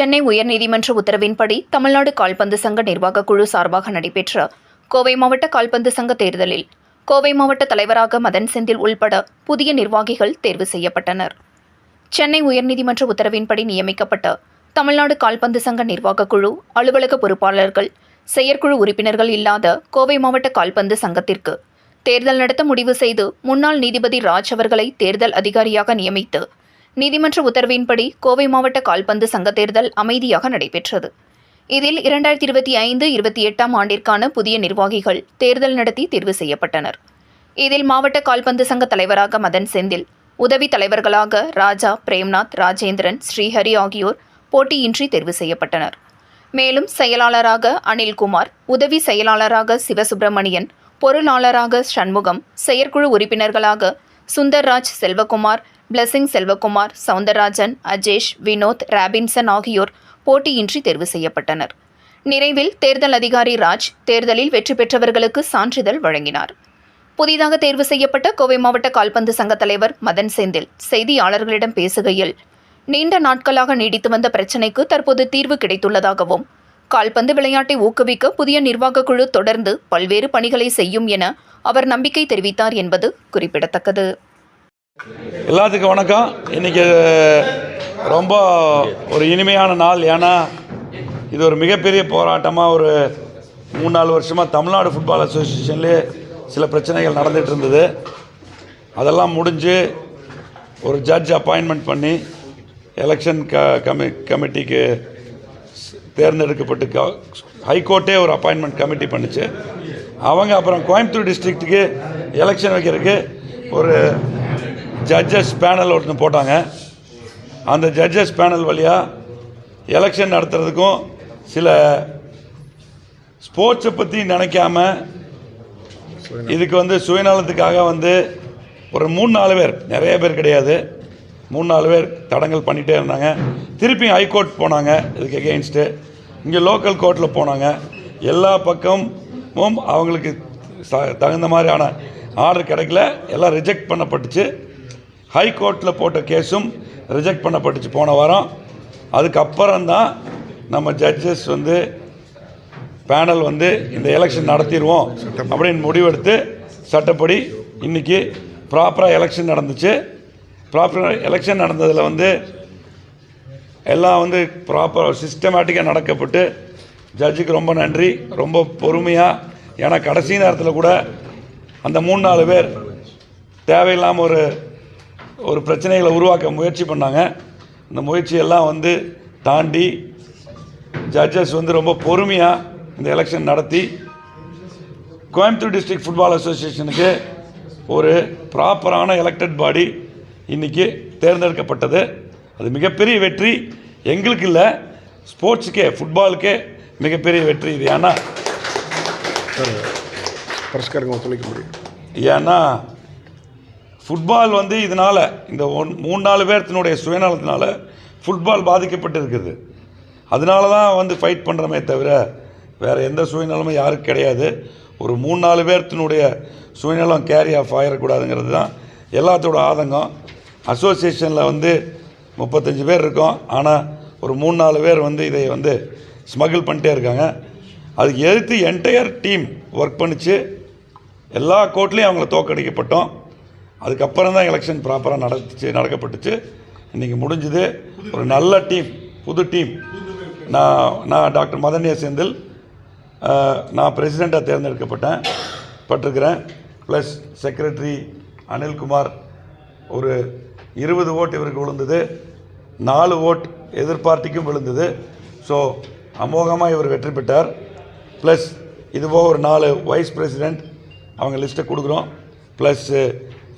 சென்னை உயர்நீதிமன்ற உத்தரவின்படி தமிழ்நாடு கால்பந்து சங்க நிர்வாகக் குழு சார்பாக நடைபெற்ற கோவை மாவட்ட கால்பந்து சங்க தேர்தலில் கோவை மாவட்ட தலைவராக மதன் செந்தில் உள்பட புதிய நிர்வாகிகள் தேர்வு செய்யப்பட்டனர். சென்னை உயர்நீதிமன்ற உத்தரவின்படி நியமிக்கப்பட்ட தமிழ்நாடு கால்பந்து சங்க நிர்வாகக் குழு அலுவலக பொறுப்பாளர்கள் செயற்குழு உறுப்பினர்கள் இல்லாத கோவை மாவட்ட கால்பந்து சங்கத்திற்கு தேர்தல் நடத்த முடிவு செய்து முன்னாள் நீதிபதி ராஜ் அவர்களை தேர்தல் அதிகாரியாக நியமித்து நீதிமன்ற உத்தரவின்படி கோவை மாவட்ட கால்பந்து சங்க தேர்தல் அமைதியாக நடைபெற்றது. இதில் இரண்டாயிரத்தி இருபத்தி ஐந்து இருபத்தி எட்டாம் ஆண்டிற்கான புதிய நிர்வாகிகள் தேர்தல் நடத்தி தேர்வு செய்யப்பட்டனர். இதில் மாவட்ட கால்பந்து சங்க தலைவராக மதன் செந்தில் உதவி தலைவர்களாக ராஜா பிரேம்நாத் ராஜேந்திரன் ஸ்ரீஹரி ஆகியோர் போட்டியின்றி தேர்வு செய்யப்பட்டனர். மேலும் செயலாளராக அனில்குமார் உதவி செயலாளராக சிவசுப்பிரமணியன் பொருளாளராக சண்முகம் செயற்குழு உறுப்பினர்களாக சுந்தர்ராஜ் செல்வகுமார் பிளஸிங் செல்வகுமார் சவுந்தரராஜன் அஜேஷ் வினோத் ராபின்சன் ஆகியோர் போட்டியின்றி தேர்வு செய்யப்பட்டனர். நிறைவில் தேர்தல் அதிகாரி ராஜ் தேர்தலில் வெற்றி பெற்றவர்களுக்கு சான்றிதழ் வழங்கினார். புதிதாக தேர்வு செய்யப்பட்ட கோவை மாவட்ட கால்பந்து சங்க தலைவர் மதன் செந்தில் செய்தியாளர்களிடம் பேசுகையில் நீண்ட நாட்களாக நீடித்து வந்த பிரச்சினைக்கு தற்போது தீர்வு கிடைத்துள்ளதாகவும் கால்பந்து விளையாட்டை ஊக்குவிக்க புதிய நிர்வாகக் குழு தொடர்ந்து பல்வேறு பணிகளை செய்யும் என அவர் நம்பிக்கை தெரிவித்தார் என்பது குறிப்பிடத்தக்கது. எல்லாத்துக்கும் வணக்கம். இன்றைக்கி ரொம்ப ஒரு இனிமையான நாள். ஏன்னா இது ஒரு மிகப்பெரிய போராட்டமாக ஒரு மூணு நாலு வருஷமாக தமிழ்நாடு ஃபுட்பால் அசோசியேஷன்லேயே சில பிரச்சனைகள் நடந்துகிட்டு இருந்தது. அதெல்லாம் முடிஞ்சு ஒரு ஜட்ஜ் அப்பாயின்மெண்ட் பண்ணி எலெக்ஷன் க கமி கமிட்டிக்கு தேர்ந்தெடுக்கப்பட்டு க- ஹைகோர்ட்டே ஒரு அப்பாயின்மெண்ட் கமிட்டி பண்ணிச்சு. அவங்க அப்புறம் கோயம்புத்தூர் டிஸ்ட்ரிக்ட்டுக்கு எலெக்ஷன் வைக்கிறதுக்கு ஒரு ஜட்ஜஸ் பேனல் ஒன்று போட்டாங்க. அந்த ஜட்ஜஸ் பேனல் வழியாக எலெக்ஷன் நடத்துறதுக்கும் சில ஸ்போர்ட்ஸை பற்றி நினைக்காம இதுக்கு வந்து சுயநலத்துக்காக வந்து ஒரு மூணு நாலு பேர் நிறைய பேர் கிடையாது. மூணு நாலு பேர் தடங்கல் பண்ணிகிட்டே இருந்தாங்க. திருப்பி ஹைகோர்ட் போனாங்க. இதுக்கு எகெயின்ஸ்ட்டு இங்கே லோக்கல் கோர்ட்டில் போனாங்க. எல்லா பக்கமும் அவங்களுக்கு த தகுந்த மாதிரியான ஆர்டர் கிடைக்கல. எல்லாம் ரிஜெக்ட் பண்ணப்பட்டுச்சு. ஹைகோர்ட்டில் போட்ட கேஸும் ரிஜெக்ட் பண்ணப்பட்டுச்சு போன வாரம். அதுக்கப்புறம் தான் நம்ம ஜட்ஜஸ் வந்து பேனல் வந்து இந்த எலெக்ஷன் நடத்திடுவோம் அப்படின்னு முடிவெடுத்து சட்டப்படி இன்றைக்கி ப்ராப்பராக எலெக்ஷன் நடந்துச்சு. ப்ராப்பராக எலெக்ஷன் நடந்ததில் வந்து எல்லாம் வந்து ப்ராப்பராக சிஸ்டமேட்டிக்காக நடக்கப்பட்டு ஜட்ஜுக்கு ரொம்ப நன்றி ரொம்ப பொறுமையாக ஏன்னா கடைசி நேரத்தில் கூட அந்த மூணு நாலு பேர் தேவையில்லாமல் ஒரு ஒரு பிரச்சனைகளை உருவாக்க முயற்சி பண்ணாங்க. இந்த முயற்சியெல்லாம் வந்து தாண்டி ஜட்ஜஸ் வந்து ரொம்ப பொறுமையாக இந்த எலெக்ஷன் நடத்தி கோயம்புத்தூர் டிஸ்ட்ரிக்ட் ஃபுட்பால் அசோசியேஷனுக்கு ஒரு ப்ராப்பரான எலெக்டட் பாடி இன்றைக்கி தேர்ந்தெடுக்கப்பட்டது. அது மிகப்பெரிய வெற்றி. எங்களுக்கு இல்லை ஸ்போர்ட்ஸுக்கே ஃபுட்பாலுக்கே மிகப்பெரிய வெற்றி இது. ஏன்னா ஏன்னா ஃபுட்பால் வந்து இதனால் இந்த ஒன் மூணு நாலு பேர்த்தினுடைய சுயநலத்தினால ஃபுட்பால் பாதிக்கப்பட்டு இருக்குது அதனால தான் வந்து ஃபைட் பண்ணுறோமே தவிர வேறு எந்த சுயநலமும் யாருக்கும் கிடையாது. ஒரு மூணு நாலு பேர்த்தினுடைய சுயநலம் கேரி ஆஃப் ஆகிடக்கூடாதுங்கிறது தான் எல்லாத்தோட ஆதங்கம். அசோசியேஷனில் வந்து முப்பத்தஞ்சு பேர் இருக்கோம். ஆனால் ஒரு மூணு நாலு பேர் வந்து இதை வந்து ஸ்மகிள் பண்ணிட்டே இருக்காங்க. அதுக்கு எதிர்த்து என்டையர் டீம் ஒர்க் பண்ணிச்சு. எல்லா கோர்ட்லேயும் அவங்கள தோக்கடிக்கப்பட்டோம் அதுக்கப்புறம் தான் எலெக்ஷன் ப்ராப்பராக நடந்துச்சு நடக்கப்பட்டுச்சு. இன்றைக்கி முடிஞ்சுது. ஒரு நல்ல டீம் புது டீம் நான் நான் டாக்டர் மதன்யா செந்தில் நான் பிரசிடெண்ட்டாக தேர்ந்தெடுக்கப்பட்டேன் பட்டிருக்கிறேன். ப்ளஸ் செக்ரட்டரி அனில்குமார் ஒரு இருபது ஓட் இவருக்கு விழுந்தது. நாலு ஓட் எதிர்பார்ட்டிக்கும் விழுந்தது. ஸோ அமோகமாக இவர் வெற்றி பெற்றார். ப்ளஸ் இதுபோக ஒரு நாலு வைஸ் பிரசிடெண்ட் அவங்க லிஸ்ட்டை கொடுக்குறோம். Plus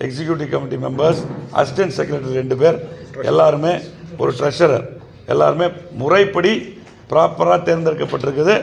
executive committee members assistant secretary ரெண்டு பேர் எல்லாருமே ஒரு ட்ரெஷரர் எல்லாருமே முறைப்படி ப்ராப்பராக தேர்ந்தெடுக்கப்பட்டிருக்குது.